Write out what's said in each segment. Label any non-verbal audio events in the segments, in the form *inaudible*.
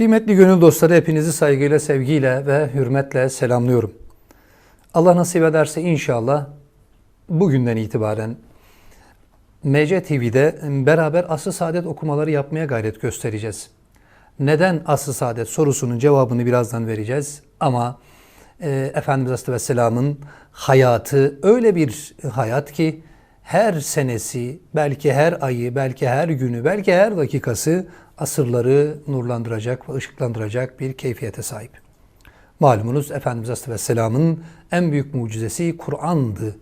Kıymetli gönül dostları hepinizi saygıyla, sevgiyle ve hürmetle selamlıyorum. Allah nasip ederse inşallah bugünden itibaren MC TV'de beraber Asr-ı Saadet okumaları yapmaya gayret göstereceğiz. Neden Asr-ı Saadet sorusunun cevabını birazdan vereceğiz. Ama e, Efendimiz Aleyhisselam'ın hayatı öyle bir hayat ki her senesi, belki her ayı, belki her günü, belki her dakikası asırları nurlandıracak ışıklandıracak bir keyfiyete sahip. Malumunuz Efendimiz Aleyhisselam'ın en büyük mucizesi Kur'an'dı.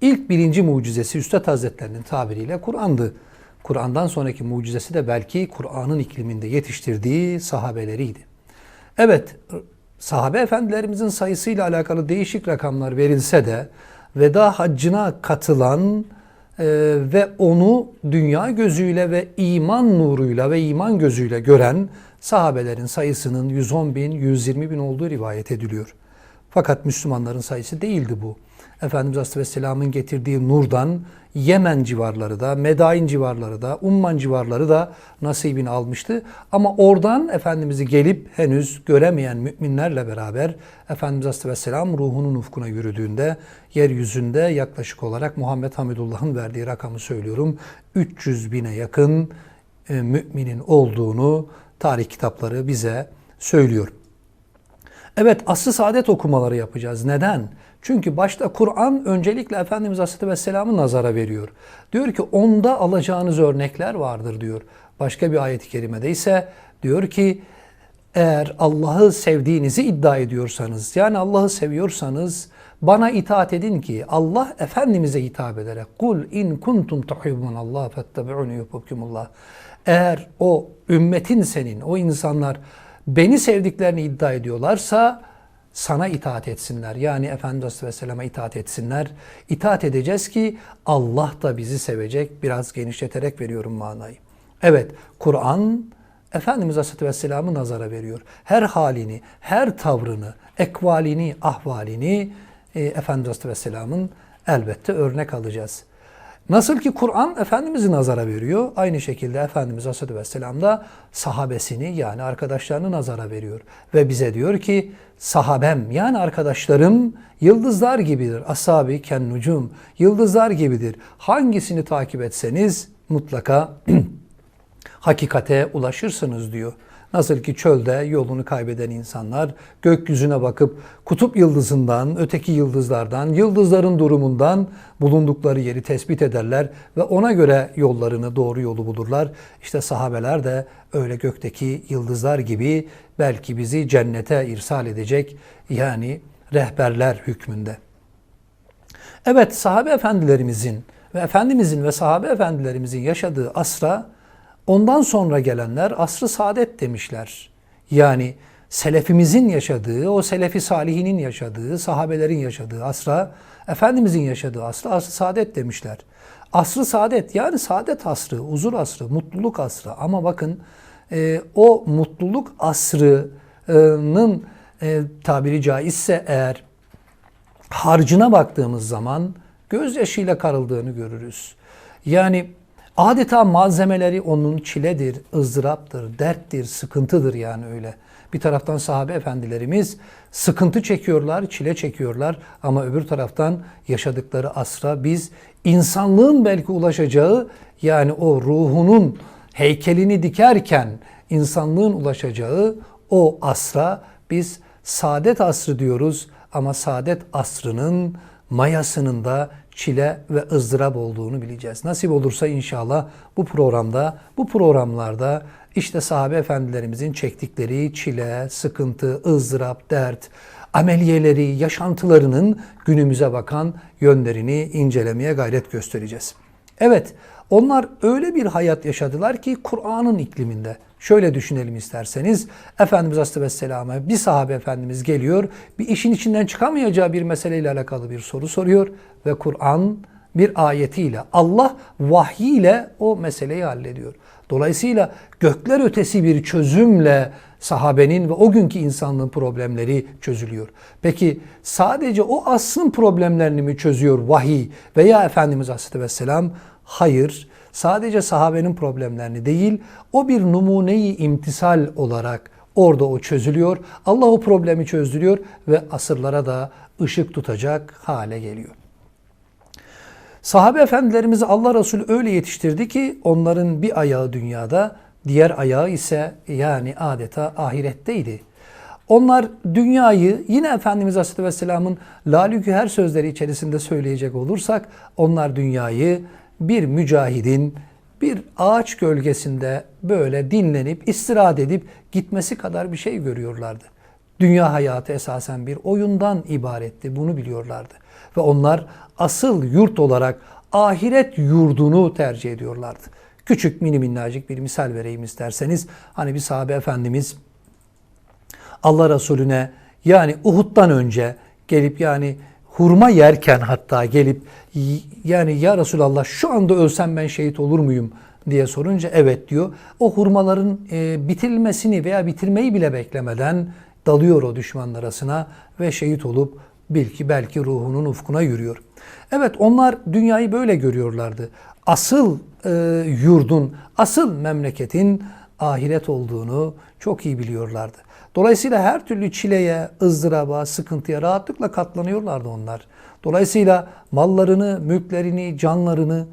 İlk birinci mucizesi Üstad Hazretlerinin tabiriyle Kur'an'dı. Kur'an'dan sonraki mucizesi de belki Kur'an'ın ikliminde yetiştirdiği sahabeleriydi. Evet, sahabe efendilerimizin sayısıyla alakalı değişik rakamlar verilse de veda haccına katılan e, ve onu dünya gözüyle ve iman nuruyla ve iman gözüyle gören sahabelerin sayısının 110 bin, 120 bin olduğu rivayet ediliyor. Fakat Müslümanların sayısı değildi bu. Efendimiz Aleyhisselam'ın getirdiği nurdan Yemen civarları da, Medain civarları da, Umman civarları da nasibini almıştı. Ama oradan Efendimiz'i gelip henüz göremeyen müminlerle beraber Efendimiz Aleyhisselam ruhunun ufkuna yürüdüğünde yeryüzünde yaklaşık olarak Muhammed Hamidullah'ın verdiği rakamı söylüyorum. 300 bine yakın e, müminin olduğunu tarih kitapları bize söylüyor. Evet asr saadet okumaları yapacağız. Neden? Çünkü başta Kur'an öncelikle Efendimiz Aleyhisselam'ı nazara veriyor. Diyor ki onda alacağınız örnekler vardır diyor. Başka bir ayet-i kerimede ise diyor ki eğer Allah'ı sevdiğinizi iddia ediyorsanız yani Allah'ı seviyorsanız bana itaat edin ki Allah Efendimiz'e hitap ederek kul in kuntum tuhibbun Allah fettabi'uni yuhibbukumullah. Eğer o ümmetin senin, o insanlar beni sevdiklerini iddia ediyorlarsa sana itaat etsinler. Yani Efendimiz Aleyhisselam'a itaat etsinler. İtaat edeceğiz ki Allah da bizi sevecek. Biraz genişleterek veriyorum manayı. Evet, Kur'an Efendimiz Aleyhisselam'ı nazara veriyor. Her halini, her tavrını, ekvalini, ahvalini e, Efendimiz Aleyhisselam'ın elbette örnek alacağız. Nasıl ki Kur'an Efendimiz'i nazara veriyor, aynı şekilde Efendimiz Aleyhisselam da sahabesini yani arkadaşlarını nazara veriyor. Ve bize diyor ki sahabem yani arkadaşlarım yıldızlar gibidir. Ashabi ken nucum yıldızlar gibidir. Hangisini takip etseniz mutlaka *clears throat* hakikate ulaşırsınız diyor. Nasıl ki çölde yolunu kaybeden insanlar gökyüzüne bakıp kutup yıldızından, öteki yıldızlardan, yıldızların durumundan bulundukları yeri tespit ederler ve ona göre yollarını, doğru yolu bulurlar. İşte sahabeler de öyle gökteki yıldızlar gibi belki bizi cennete irsal edecek yani rehberler hükmünde. Evet sahabe efendilerimizin ve Efendimizin ve sahabe efendilerimizin yaşadığı asra Ondan sonra gelenler asrı saadet demişler. Yani selefimizin yaşadığı, o selefi salihinin yaşadığı, sahabelerin yaşadığı asra, Efendimizin yaşadığı asra asrı saadet demişler. Asrı saadet yani saadet asrı, huzur asrı, mutluluk asrı. Ama bakın e, o mutluluk asrının e, tabiri caizse eğer harcına baktığımız zaman gözyaşıyla karıldığını görürüz. Yani Adeta malzemeleri onun çiledir, ızdıraptır, derttir, sıkıntıdır yani öyle. Bir taraftan sahabe efendilerimiz sıkıntı çekiyorlar, çile çekiyorlar ama öbür taraftan yaşadıkları asra biz insanlığın belki ulaşacağı yani o ruhunun heykelini dikerken insanlığın ulaşacağı o asra biz saadet asrı diyoruz ama saadet asrının mayasının da çile ve ızdırap olduğunu bileceğiz. Nasip olursa inşallah bu programda, bu programlarda işte sahabe efendilerimizin çektikleri çile, sıkıntı, ızdırap, dert, ameliyeleri, yaşantılarının günümüze bakan yönlerini incelemeye gayret göstereceğiz. Evet, onlar öyle bir hayat yaşadılar ki Kur'an'ın ikliminde. Şöyle düşünelim isterseniz. Efendimiz Aleyhisselam'a bir sahabe efendimiz geliyor. Bir işin içinden çıkamayacağı bir meseleyle alakalı bir soru soruyor. Ve Kur'an bir ayetiyle, Allah vahyiyle o meseleyi hallediyor. Dolayısıyla gökler ötesi bir çözümle sahabenin ve o günkü insanlığın problemleri çözülüyor. Peki sadece o asrın problemlerini mi çözüyor vahiy veya Efendimiz Aleyhisselam? Hayır sadece sahabenin problemlerini değil, o bir numuneyi imtisal olarak Orada o çözülüyor. Allah o problemi çözdürüyor ve asırlara da ışık tutacak hale geliyor. Sahabe efendilerimizi Allah Resulü öyle yetiştirdi ki onların bir ayağı dünyada, diğer ayağı ise yani adeta ahiretteydi. Onlar dünyayı yine Efendimiz Aleyhisselam'ın lalükü her sözleri içerisinde söyleyecek olursak onlar dünyayı bir mücahidin bir ağaç gölgesinde böyle dinlenip istirahat edip gitmesi kadar bir şey görüyorlardı. Dünya hayatı esasen bir oyundan ibaretti. Bunu biliyorlardı. Ve onlar asıl yurt olarak ahiret yurdunu tercih ediyorlardı. Küçük mini minnacık bir misal vereyim isterseniz. Hani bir sahabe efendimiz Allah Resulüne yani Uhud'dan önce gelip yani hurma yerken hatta gelip yani ya Resulallah şu anda ölsem ben şehit olur muyum diye sorunca evet diyor. O hurmaların e, bitirilmesini veya bitirmeyi bile beklemeden dalıyor o düşmanın arasına ve şehit olup bil ki belki ruhunun ufkuna yürüyor. Evet onlar dünyayı böyle görüyorlardı. Asıl e, yurdun, asıl memleketin ahiret olduğunu çok iyi biliyorlardı. Dolayısıyla her türlü çileye, ızdıraba, sıkıntıya rahatlıkla katlanıyorlardı onlar. Dolayısıyla mallarını, mülklerini, canlarını,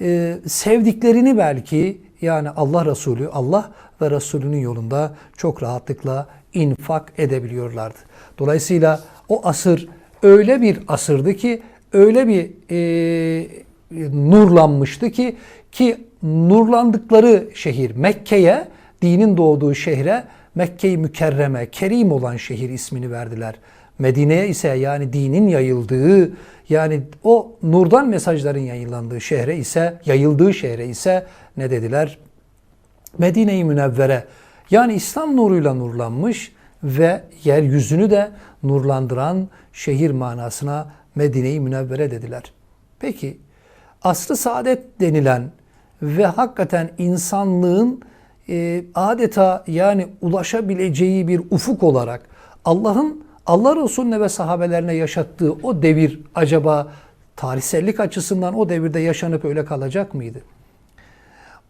e, sevdiklerini belki yani Allah Resulü, Allah ve Resulünün yolunda çok rahatlıkla infak edebiliyorlardı. Dolayısıyla o asır öyle bir asırdı ki, öyle bir e, nurlanmıştı ki ki nurlandıkları şehir Mekke'ye, dinin doğduğu şehre Mekke-i Mükerreme, Kerim olan şehir ismini verdiler. Medine'ye ise yani dinin yayıldığı yani o nurdan mesajların yayılandığı şehre ise yayıldığı şehre ise ne dediler? Medine-i Münevvere yani İslam nuruyla nurlanmış ve yeryüzünü de nurlandıran şehir manasına Medine-i Münevvere dediler. Peki asrı saadet denilen ve hakikaten insanlığın e, adeta yani ulaşabileceği bir ufuk olarak Allah'ın Allah Resulüne ve sahabelerine yaşattığı o devir acaba tarihsellik açısından o devirde yaşanıp öyle kalacak mıydı?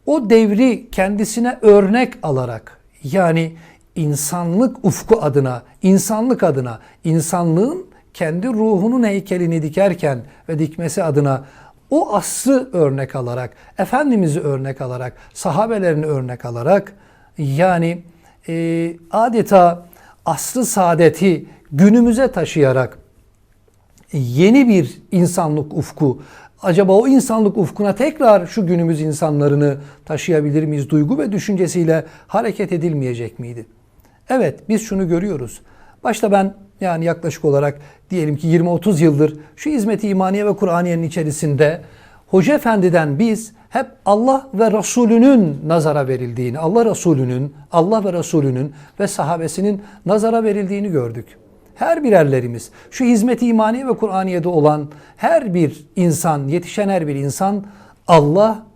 O devri kendisine örnek alarak yani insanlık ufku adına, insanlık adına, insanlığın kendi ruhunun heykelini dikerken ve dikmesi adına o asrı örnek alarak, Efendimiz'i örnek alarak, sahabelerini örnek alarak yani e, adeta asrı saadeti günümüze taşıyarak yeni bir insanlık ufku, acaba o insanlık ufkuna tekrar şu günümüz insanlarını taşıyabilir miyiz duygu ve düşüncesiyle hareket edilmeyecek miydi? Evet biz şunu görüyoruz. Başta ben yani yaklaşık olarak diyelim ki 20-30 yıldır şu hizmeti imaniye ve Kur'aniyenin içerisinde Hoca Efendi'den biz hep Allah ve Resulünün nazara verildiğini, Allah Resulünün, Allah ve Resulünün ve sahabesinin nazara verildiğini gördük. Her birerlerimiz şu hizmeti imaniye ve Kur'aniye'de olan her bir insan, yetişen her bir insan Allah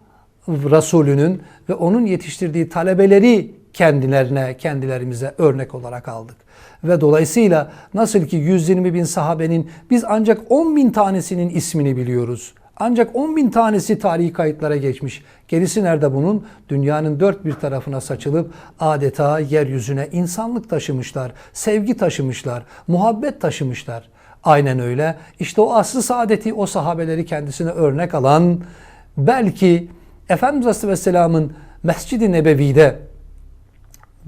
Resulünün ve onun yetiştirdiği talebeleri kendilerine, kendilerimize örnek olarak aldık. Ve dolayısıyla nasıl ki 120 bin sahabenin biz ancak 10 bin tanesinin ismini biliyoruz. Ancak 10 bin tanesi tarihi kayıtlara geçmiş. Gerisi nerede bunun? Dünyanın dört bir tarafına saçılıp adeta yeryüzüne insanlık taşımışlar, sevgi taşımışlar, muhabbet taşımışlar. Aynen öyle. İşte o aslı saadeti, o sahabeleri kendisine örnek alan, belki Efendimiz Aleyhisselam'ın Mescid-i Nebevi'de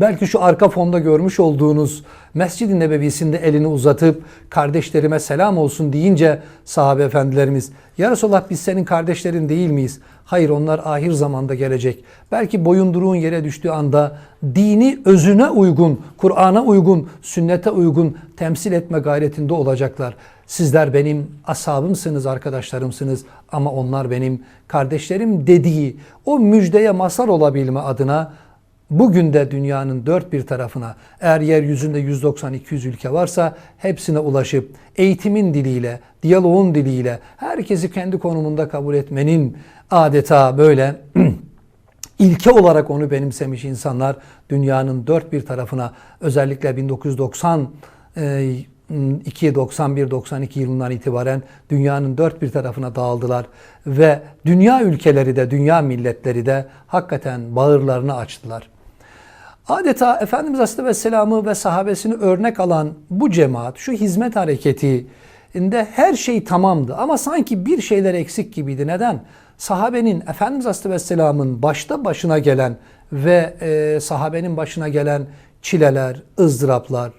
Belki şu arka fonda görmüş olduğunuz Mescid-i Nebevisinde elini uzatıp kardeşlerime selam olsun deyince sahabe efendilerimiz Ya Resulallah biz senin kardeşlerin değil miyiz? Hayır onlar ahir zamanda gelecek. Belki boyunduruğun yere düştüğü anda dini özüne uygun, Kur'an'a uygun, sünnete uygun temsil etme gayretinde olacaklar. Sizler benim ashabımsınız, arkadaşlarımsınız ama onlar benim kardeşlerim dediği o müjdeye mazhar olabilme adına Bugün de dünyanın dört bir tarafına eğer yeryüzünde 190-200 ülke varsa hepsine ulaşıp eğitimin diliyle, diyaloğun diliyle herkesi kendi konumunda kabul etmenin adeta böyle *clears throat* ilke olarak onu benimsemiş insanlar dünyanın dört bir tarafına özellikle 1990 2 91 92 yılından itibaren dünyanın dört bir tarafına dağıldılar ve dünya ülkeleri de dünya milletleri de hakikaten bağırlarını açtılar. Adeta Efendimiz Aleyhisselatü Vesselam'ı ve sahabesini örnek alan bu cemaat, şu hizmet hareketinde her şey tamamdı. Ama sanki bir şeyler eksik gibiydi. Neden? Sahabenin, Efendimiz Aleyhisselatü Vesselam'ın başta başına gelen ve e, sahabenin başına gelen çileler, ızdıraplar,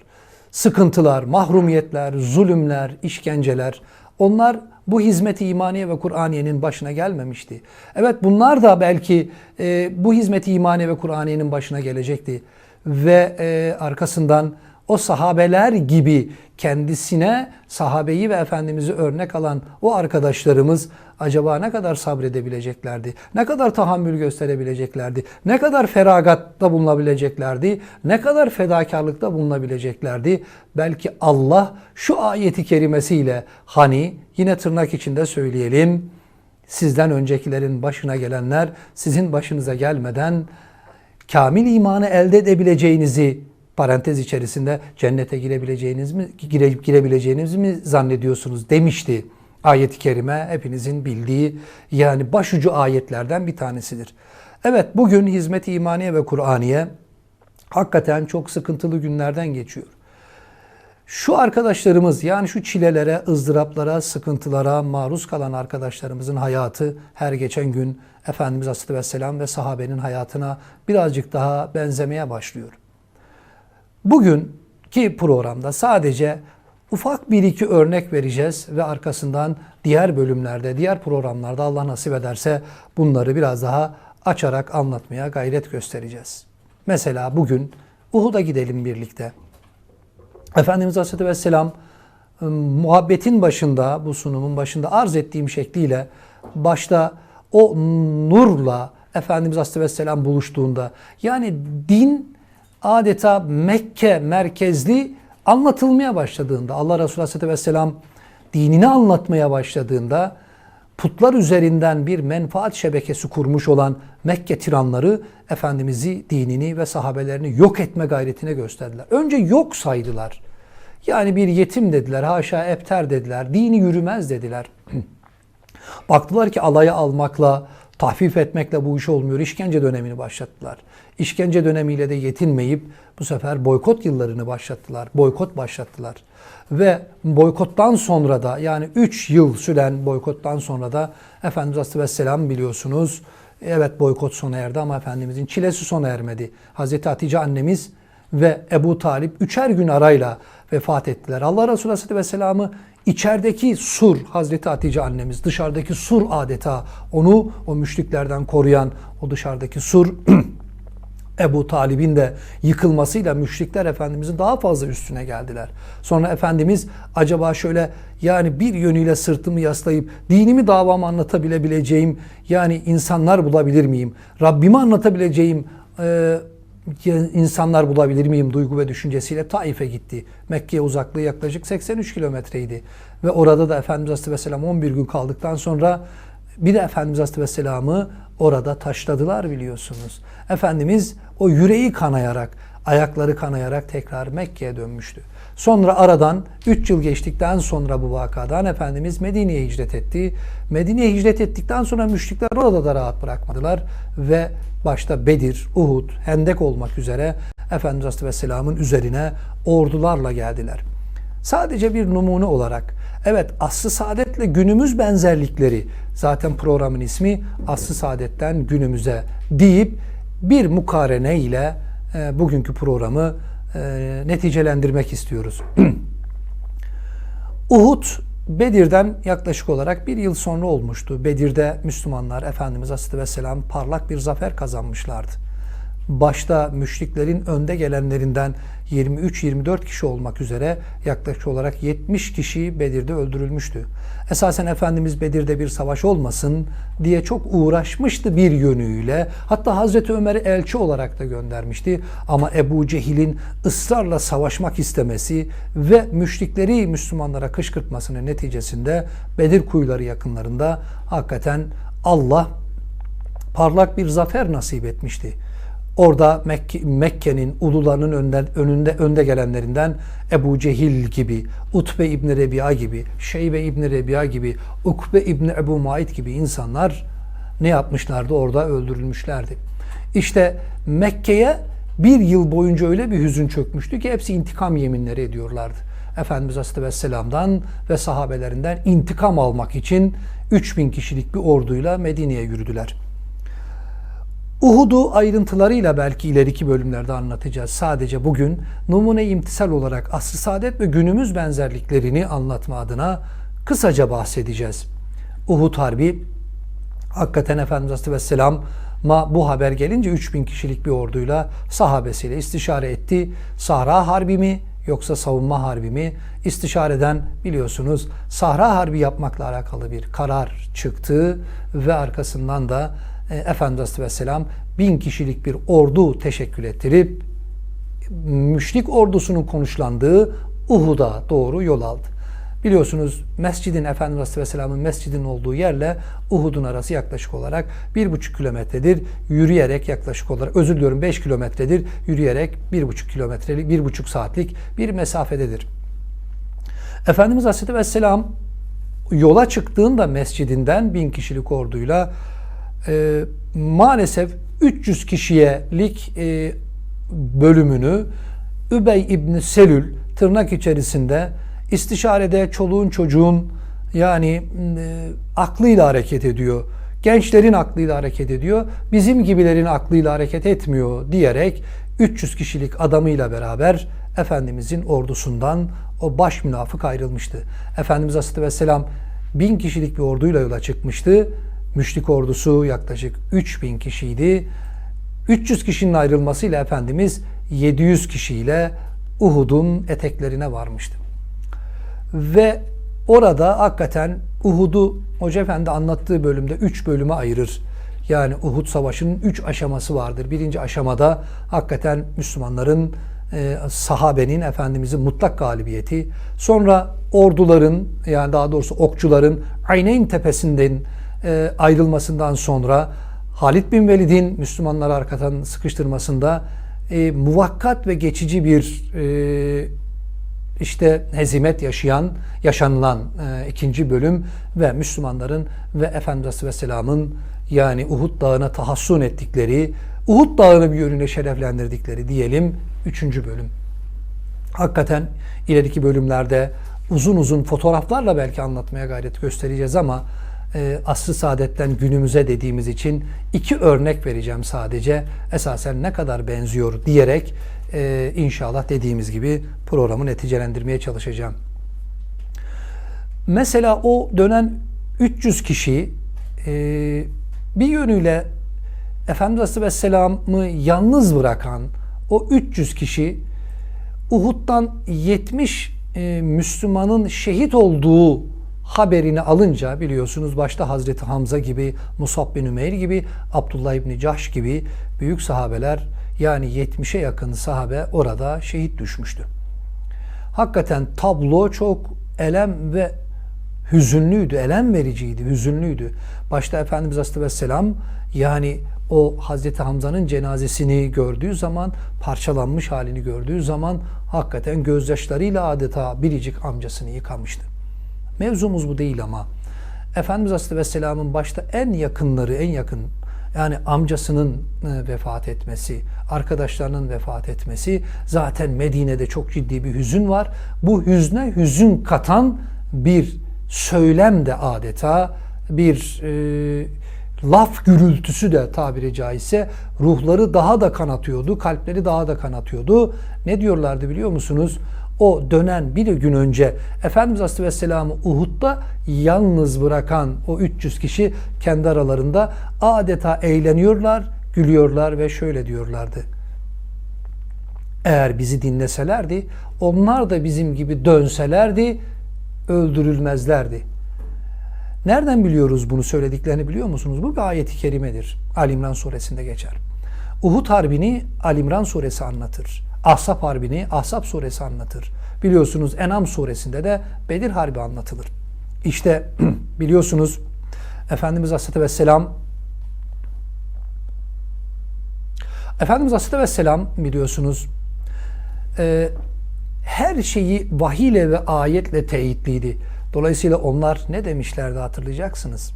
sıkıntılar, mahrumiyetler, zulümler, işkenceler onlar bu hizmeti imaniye ve Kur'aniyenin başına gelmemişti. Evet bunlar da belki e, bu hizmeti imaniye ve Kur'aniyenin başına gelecekti. Ve e, arkasından o sahabeler gibi kendisine sahabeyi ve Efendimiz'i örnek alan o arkadaşlarımız acaba ne kadar sabredebileceklerdi? Ne kadar tahammül gösterebileceklerdi? Ne kadar feragatta bulunabileceklerdi? Ne kadar fedakarlıkta bulunabileceklerdi? Belki Allah şu ayeti kerimesiyle hani yine tırnak içinde söyleyelim sizden öncekilerin başına gelenler sizin başınıza gelmeden kamil imanı elde edebileceğinizi parantez içerisinde cennete girebileceğiniz mi gire, girebileceğiniz mi zannediyorsunuz demişti. Ayet-i kerime hepinizin bildiği yani başucu ayetlerden bir tanesidir. Evet bugün hizmet-i imaniye ve Kur'aniye hakikaten çok sıkıntılı günlerden geçiyor. Şu arkadaşlarımız yani şu çilelere, ızdıraplara, sıkıntılara maruz kalan arkadaşlarımızın hayatı her geçen gün Efendimiz Aleyhisselatü Vesselam ve sahabenin hayatına birazcık daha benzemeye başlıyor. Bugünkü programda sadece ufak bir iki örnek vereceğiz ve arkasından diğer bölümlerde, diğer programlarda Allah nasip ederse bunları biraz daha açarak anlatmaya gayret göstereceğiz. Mesela bugün Uhud'a gidelim birlikte. Efendimiz Aleyhisselatü Vesselam ıı, muhabbetin başında, bu sunumun başında arz ettiğim şekliyle başta o nurla Efendimiz Aleyhisselatü Vesselam buluştuğunda yani din adeta Mekke merkezli anlatılmaya başladığında Allah Resulü Aleyhisselatü Vesselam dinini anlatmaya başladığında putlar üzerinden bir menfaat şebekesi kurmuş olan Mekke tiranları Efendimiz'i, dinini ve sahabelerini yok etme gayretine gösterdiler. Önce yok saydılar. Yani bir yetim dediler, haşa epter dediler, dini yürümez dediler. *clears throat* Baktılar ki alaya almakla, tahfif etmekle bu iş olmuyor. İşkence dönemini başlattılar. İşkence dönemiyle de yetinmeyip bu sefer boykot yıllarını başlattılar. Boykot başlattılar. Ve boykottan sonra da yani 3 yıl süren boykottan sonra da Efendimiz Aleyhisselam biliyorsunuz evet boykot sona erdi ama Efendimizin çilesi sona ermedi. Hazreti Hatice annemiz ve Ebu Talip üçer gün arayla vefat ettiler. Allah Resulü Aleyhisselam'ı içerideki sur Hazreti Hatice annemiz dışarıdaki sur adeta onu o müşriklerden koruyan o dışarıdaki sur *clears throat* Ebu Talib'in de yıkılmasıyla müşrikler Efendimizin daha fazla üstüne geldiler. Sonra Efendimiz acaba şöyle yani bir yönüyle sırtımı yaslayıp dinimi davamı anlatabilebileceğim yani insanlar bulabilir miyim? Rabbimi anlatabileceğim e, insanlar bulabilir miyim duygu ve düşüncesiyle Taif'e gitti. Mekke'ye uzaklığı yaklaşık 83 kilometreydi. Ve orada da Efendimiz Aleyhisselam 11 gün kaldıktan sonra bir de Efendimiz Aleyhisselam'ı orada taşladılar biliyorsunuz. Efendimiz o yüreği kanayarak, ayakları kanayarak tekrar Mekke'ye dönmüştü. Sonra aradan 3 yıl geçtikten sonra bu vakadan Efendimiz Medine'ye hicret etti. Medine'ye hicret ettikten sonra müşrikler orada da rahat bırakmadılar ve başta Bedir, Uhud, Hendek olmak üzere Efendimiz Aleyhisselam'ın üzerine ordularla geldiler. Sadece bir numune olarak evet aslı saadetle günümüz benzerlikleri zaten programın ismi aslı saadetten günümüze deyip bir mukarene ile e, bugünkü programı e, neticelendirmek istiyoruz. *clears throat* Uhud Bedir'den yaklaşık olarak bir yıl sonra olmuştu. Bedir'de Müslümanlar Efendimiz Aleyhisselam parlak bir zafer kazanmışlardı. Başta müşriklerin önde gelenlerinden 23-24 kişi olmak üzere yaklaşık olarak 70 kişi Bedir'de öldürülmüştü. Esasen Efendimiz Bedir'de bir savaş olmasın diye çok uğraşmıştı bir yönüyle. Hatta Hazreti Ömer'i elçi olarak da göndermişti. Ama Ebu Cehil'in ısrarla savaşmak istemesi ve müşrikleri Müslümanlara kışkırtmasının neticesinde Bedir kuyuları yakınlarında hakikaten Allah parlak bir zafer nasip etmişti. Orada Mekke, Mekke'nin ulularının önde, önünde önde gelenlerinden Ebu Cehil gibi, Utbe İbni Rebi'a gibi, Şeybe İbni Rebi'a gibi, Ukbe İbni Ebu Maid gibi insanlar ne yapmışlardı? Orada öldürülmüşlerdi. İşte Mekke'ye Bir yıl boyunca öyle bir hüzün çökmüştü ki hepsi intikam yeminleri ediyorlardı. Efendimiz Aleyhisselam'dan ve sahabelerinden intikam almak için 3000 kişilik bir orduyla Medine'ye yürüdüler. Uhud'u ayrıntılarıyla belki ileriki bölümlerde anlatacağız. Sadece bugün numune imtisal olarak asr-ı saadet ve günümüz benzerliklerini anlatma adına kısaca bahsedeceğiz. Uhud Harbi hakikaten Efendimiz Aleyhisselam ma bu haber gelince 3000 kişilik bir orduyla sahabesiyle istişare etti. Sahra Harbi mi yoksa savunma harbi mi? İstişareden biliyorsunuz Sahra Harbi yapmakla alakalı bir karar çıktı ve arkasından da e, Efendimiz Aleyhisselam bin kişilik bir ordu teşekkül ettirip müşrik ordusunun konuşlandığı Uhud'a doğru yol aldı. Biliyorsunuz mescidin Efendimiz Aleyhisselam'ın mescidin olduğu yerle Uhud'un arası yaklaşık olarak bir buçuk kilometredir. Yürüyerek yaklaşık olarak özür diliyorum 5 kilometredir. Yürüyerek bir buçuk kilometrelik bir buçuk saatlik bir mesafededir. Efendimiz Aleyhisselam yola çıktığında mescidinden bin kişilik orduyla e, maalesef 300 kişiyelik e, bölümünü Übey İbni Selül tırnak içerisinde istişarede çoluğun çocuğun yani e, aklıyla hareket ediyor. Gençlerin aklıyla hareket ediyor. Bizim gibilerin aklıyla hareket etmiyor diyerek 300 kişilik adamıyla beraber Efendimizin ordusundan o baş münafık ayrılmıştı. Efendimiz Aleyhisselam bin kişilik bir orduyla yola çıkmıştı. Müşrik ordusu yaklaşık 3000 kişiydi. 300 kişinin ayrılmasıyla Efendimiz 700 kişiyle Uhud'un eteklerine varmıştı. Ve orada hakikaten Uhud'u Hoca Efendi anlattığı bölümde 3 bölüme ayırır. Yani Uhud Savaşı'nın 3 aşaması vardır. Birinci aşamada hakikaten Müslümanların e, sahabenin Efendimizin mutlak galibiyeti. Sonra orduların yani daha doğrusu okçuların Ayneyn tepesinden e, ayrılmasından sonra Halid bin Velid'in Müslümanları arkadan sıkıştırmasında e, muvakkat ve geçici bir e, işte hezimet yaşayan, yaşanılan e, ikinci bölüm ve Müslümanların ve Efendimiz Aleyhisselam'ın yani Uhud Dağı'na tahassun ettikleri, Uhud Dağı'nı bir yönüyle şereflendirdikleri diyelim üçüncü bölüm. Hakikaten ileriki bölümlerde uzun uzun fotoğraflarla belki anlatmaya gayret göstereceğiz ama e, saadetten günümüze dediğimiz için iki örnek vereceğim sadece. Esasen ne kadar benziyor diyerek e, inşallah dediğimiz gibi programı neticelendirmeye çalışacağım. Mesela o dönen 300 kişi e, bir yönüyle Efendimiz Aleyhisselam'ı yalnız bırakan o 300 kişi Uhud'dan 70 e, Müslümanın şehit olduğu haberini alınca biliyorsunuz başta Hazreti Hamza gibi, Musab bin Ümeyr gibi, Abdullah İbni Cahş gibi büyük sahabeler yani 70'e yakın sahabe orada şehit düşmüştü. Hakikaten tablo çok elem ve hüzünlüydü, elem vericiydi, hüzünlüydü. Başta Efendimiz Aleyhisselam yani o Hazreti Hamza'nın cenazesini gördüğü zaman, parçalanmış halini gördüğü zaman hakikaten gözyaşlarıyla adeta biricik amcasını yıkamıştı. Mevzumuz bu değil ama Efendimiz Aleyhisselam'ın başta en yakınları, en yakın yani amcasının e, vefat etmesi, arkadaşlarının vefat etmesi zaten Medine'de çok ciddi bir hüzün var. Bu hüzne hüzün katan bir söylem de adeta bir e, laf gürültüsü de tabiri caizse ruhları daha da kanatıyordu, kalpleri daha da kanatıyordu. Ne diyorlardı biliyor musunuz? O dönen bir gün önce Efendimiz Aleyhisselam'ı Uhud'da yalnız bırakan o 300 kişi kendi aralarında adeta eğleniyorlar, gülüyorlar ve şöyle diyorlardı. Eğer bizi dinleselerdi, onlar da bizim gibi dönselerdi, öldürülmezlerdi. Nereden biliyoruz bunu söylediklerini biliyor musunuz? Bu bir ayeti kerimedir. Ali İmran suresinde geçer. Uhud Harbi'ni Ali İmran suresi anlatır. Ahzab Harbi'ni Ahzab suresi anlatır. Biliyorsunuz Enam suresinde de Bedir Harbi anlatılır. İşte *clears throat* biliyorsunuz Efendimiz Aleyhisselatü Vesselam Efendimiz Aleyhisselatü Vesselam biliyorsunuz e, her şeyi vahiyle ve ayetle teyitliydi. Dolayısıyla onlar ne demişlerdi hatırlayacaksınız.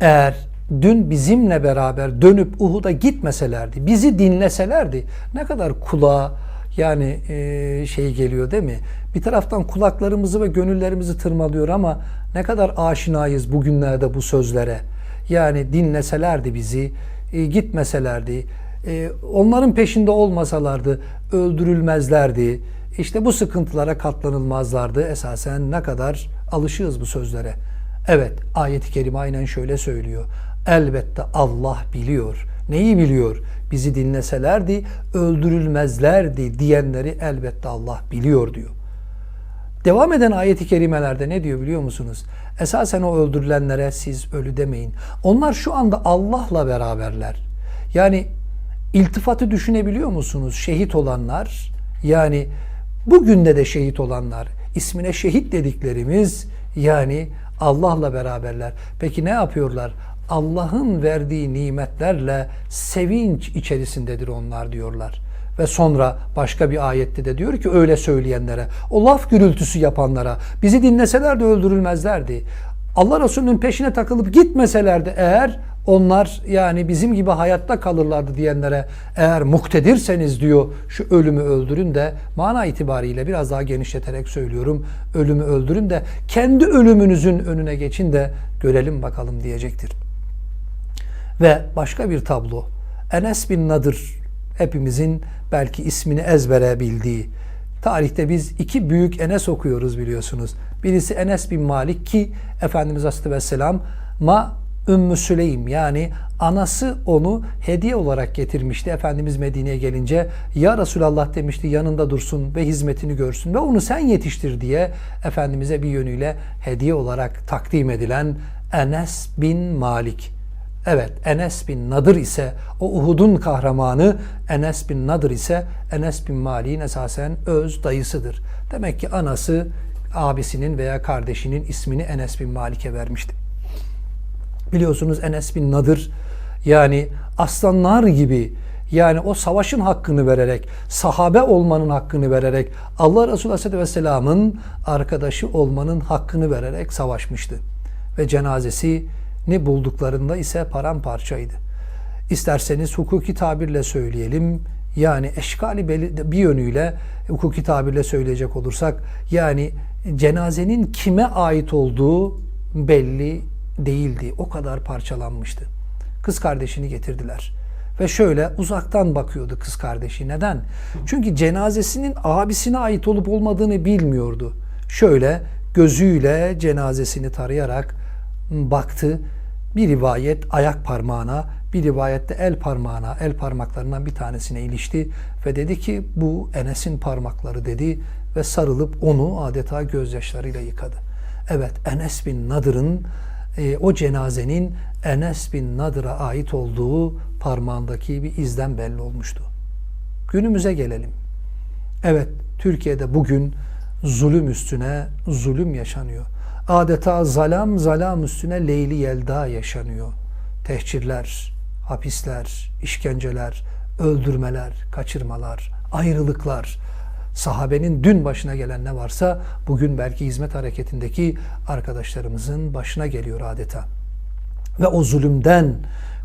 Eğer dün bizimle beraber dönüp Uhud'a gitmeselerdi, bizi dinleselerdi ne kadar kulağa yani e, şey geliyor değil mi? Bir taraftan kulaklarımızı ve gönüllerimizi tırmalıyor ama ne kadar aşinayız bugünlerde bu sözlere. Yani dinleselerdi bizi, e, gitmeselerdi, e, onların peşinde olmasalardı öldürülmezlerdi. İşte bu sıkıntılara katlanılmazlardı. Esasen ne kadar alışığız bu sözlere. Evet, ayet-i kerime aynen şöyle söylüyor. Elbette Allah biliyor. Neyi biliyor? Bizi dinleselerdi öldürülmezlerdi diyenleri elbette Allah biliyor diyor. Devam eden ayet-i kerimelerde ne diyor biliyor musunuz? Esasen o öldürülenlere siz ölü demeyin. Onlar şu anda Allah'la beraberler. Yani iltifatı düşünebiliyor musunuz? Şehit olanlar yani bugün de de şehit olanlar ismine şehit dediklerimiz yani Allah'la beraberler. Peki ne yapıyorlar? Allah'ın verdiği nimetlerle sevinç içerisindedir onlar diyorlar. Ve sonra başka bir ayette de diyor ki öyle söyleyenlere, o laf gürültüsü yapanlara, bizi dinleseler de öldürülmezlerdi. Allah Resulü'nün peşine takılıp gitmeselerdi eğer onlar yani bizim gibi hayatta kalırlardı diyenlere eğer muktedirseniz diyor şu ölümü öldürün de mana itibariyle biraz daha genişleterek söylüyorum ölümü öldürün de kendi ölümünüzün önüne geçin de görelim bakalım diyecektir. Ve başka bir tablo. Enes bin Nadır hepimizin belki ismini ezbere bildiği. Tarihte biz iki büyük Enes okuyoruz biliyorsunuz. Birisi Enes bin Malik ki Efendimiz Aleyhisselam ma Ümmü Süleym yani anası onu hediye olarak getirmişti. Efendimiz Medine'ye gelince ya Resulallah demişti yanında dursun ve hizmetini görsün ve onu sen yetiştir diye Efendimiz'e bir yönüyle hediye olarak takdim edilen Enes bin Malik. Evet Enes bin Nadır ise o Uhud'un kahramanı Enes bin Nadır ise Enes bin Malik'in esasen öz dayısıdır. Demek ki anası abisinin veya kardeşinin ismini Enes bin Malik'e vermişti. Biliyorsunuz Enes bin Nadır yani aslanlar gibi yani o savaşın hakkını vererek, sahabe olmanın hakkını vererek, Allah Resulü Aleyhisselatü Vesselam'ın arkadaşı olmanın hakkını vererek savaşmıştı. Ve cenazesi ne bulduklarında ise paramparçaydı. İsterseniz hukuki tabirle söyleyelim, yani eşkali bir yönüyle hukuki tabirle söyleyecek olursak, yani cenazenin kime ait olduğu belli değildi. O kadar parçalanmıştı. Kız kardeşini getirdiler. Ve şöyle uzaktan bakıyordu kız kardeşi. Neden? Çünkü cenazesinin abisine ait olup olmadığını bilmiyordu. Şöyle gözüyle cenazesini tarayarak baktı. Bir rivayet ayak parmağına, bir rivayette el parmağına, el parmaklarından bir tanesine ilişti ve dedi ki bu Enes'in parmakları dedi ve sarılıp onu adeta gözyaşlarıyla yıkadı. Evet Enes bin Nadır'ın e, o cenazenin Enes bin Nadır'a ait olduğu parmağındaki bir izden belli olmuştu. Günümüze gelelim. Evet, Türkiye'de bugün zulüm üstüne zulüm yaşanıyor. Adeta zalam zalam üstüne leyli yelda yaşanıyor. Tehcirler, hapisler, işkenceler, öldürmeler, kaçırmalar, ayrılıklar, sahabenin dün başına gelen ne varsa bugün belki hizmet hareketindeki arkadaşlarımızın başına geliyor adeta. Ve o zulümden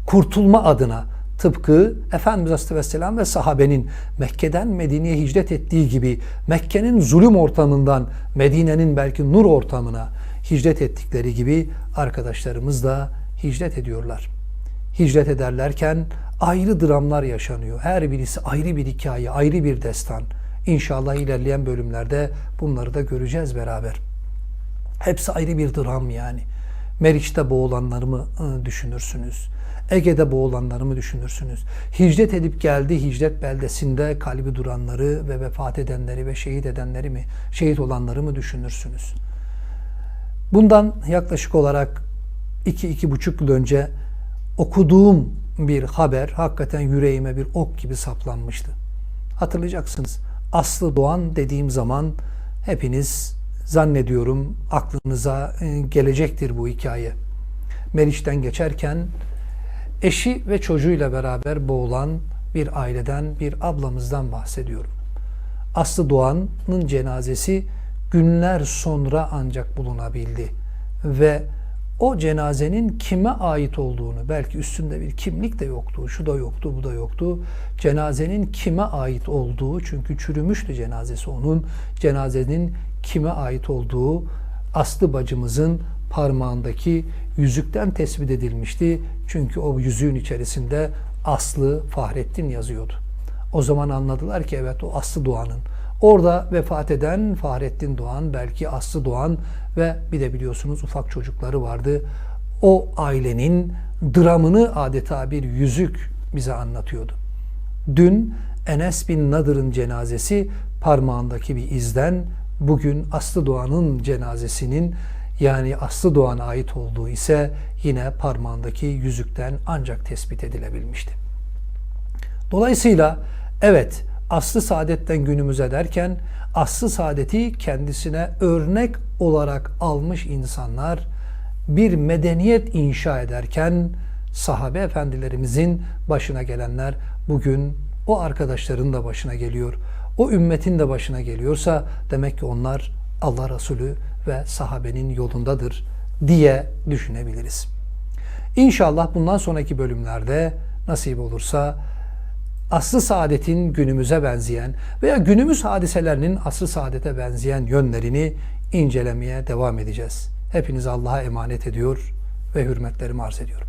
kurtulma adına tıpkı Efendimiz Aleyhisselam ve sahabenin Mekke'den Medine'ye hicret ettiği gibi Mekke'nin zulüm ortamından Medine'nin belki nur ortamına hicret ettikleri gibi arkadaşlarımız da hicret ediyorlar. Hicret ederlerken ayrı dramlar yaşanıyor. Her birisi ayrı bir hikaye, ayrı bir destan. İnşallah ilerleyen bölümlerde bunları da göreceğiz beraber. Hepsi ayrı bir dram yani. Meriç'te boğulanlarımı ıı, düşünürsünüz. Ege'de boğulanlarımı düşünürsünüz. Hicret edip geldi hicret beldesinde kalbi duranları ve vefat edenleri ve şehit edenleri mi, şehit olanları mı düşünürsünüz? Bundan yaklaşık olarak iki, iki buçuk yıl önce okuduğum bir haber hakikaten yüreğime bir ok gibi saplanmıştı. Hatırlayacaksınız. Aslı Doğan dediğim zaman hepiniz zannediyorum aklınıza e, gelecektir bu hikaye. Meriç'ten geçerken eşi ve çocuğuyla beraber boğulan bir aileden bir ablamızdan bahsediyorum. Aslı Doğan'ın cenazesi günler sonra ancak bulunabildi ve o cenazenin kime ait olduğunu, belki üstünde bir kimlik de yoktu, şu da yoktu, bu da yoktu. Cenazenin kime ait olduğu, çünkü çürümüştü cenazesi onun, cenazenin kime ait olduğu Aslı bacımızın parmağındaki yüzükten tespit edilmişti. Çünkü o yüzüğün içerisinde Aslı Fahrettin yazıyordu. O zaman anladılar ki evet o Aslı Doğan'ın. Orada vefat eden Fahrettin Doğan, belki Aslı Doğan ve bir de biliyorsunuz ufak çocukları vardı. O ailenin dramını adeta bir yüzük bize anlatıyordu. Dün Enes bin Nadır'ın cenazesi parmağındaki bir izden bugün Aslı Doğan'ın cenazesinin yani Aslı Doğan'a ait olduğu ise yine parmağındaki yüzükten ancak tespit edilebilmişti. Dolayısıyla evet Aslı Saadet'ten günümüze derken Aslı Saadet'i kendisine örnek olarak almış insanlar bir medeniyet inşa ederken sahabe efendilerimizin başına gelenler bugün o arkadaşların da başına geliyor. O ümmetin de başına geliyorsa demek ki onlar Allah Resulü ve sahabenin yolundadır diye düşünebiliriz. İnşallah bundan sonraki bölümlerde nasip olursa aslı saadetin günümüze benzeyen veya günümüz hadiselerinin aslı saadete benzeyen yönlerini incelemeye devam edeceğiz. Hepinizi Allah'a emanet ediyor ve hürmetlerimi arz ediyorum.